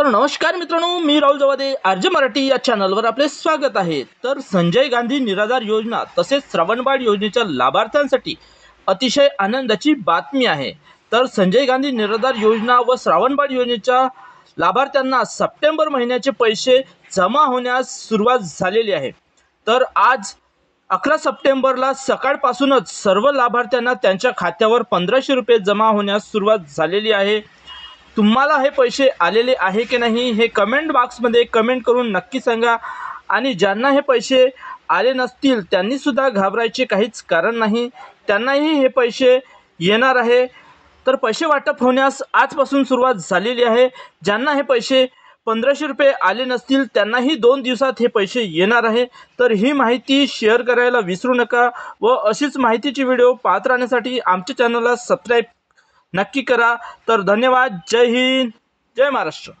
तर नमस्कार मित्रांनो मी राहुल जवादे आर्ज मराठी या चॅनलवर आपले स्वागत आहे. तर संजय गांधी निराधार योजना तसेच श्रावणबाळ योजनेच्या लाभार्थ्यांसाठी अतिशय आनंदाची बातमी आहे. तर संजय गांधी निराधार योजना व श्रावणबाळ योजनेच्या लाभार्थ्यांना सप्टेंबर महिन्याचे पैसे जमा होण्यास सुरुवात झालेली आहे. तर आज अकरा सप्टेंबरला सकाळपासूनच सर्व लाभार्थ्यांना त्यांच्या खात्यावर पंधराशे रुपये जमा होण्यास सुरुवात झालेली आहे. तुम्हाला हे पैसे आलेले आहे की नाही हे कमेंट बॉक्समध्ये कमेंट करून नक्की सांगा. आणि ज्यांना हे पैसे आले नसतील त्यांनीसुद्धा घाबरायचे काहीच कारण नाही. त्यांनाही हे पैसे येणार आहे. तर पैसे वाटप होण्यास आजपासून सुरुवात झालेली आहे. ज्यांना हे पैसे पंधराशे रुपये आले नसतील त्यांनाही दोन दिवसात हे पैसे येणार आहे. तर ही माहिती शेअर करायला विसरू नका व अशीच माहितीची व्हिडिओ पाहत राहण्यासाठी आमच्या चॅनलला सबस्क्राईब नक्की करा. तर धन्यवाद. जय हिंद. जय महाराष्ट्र.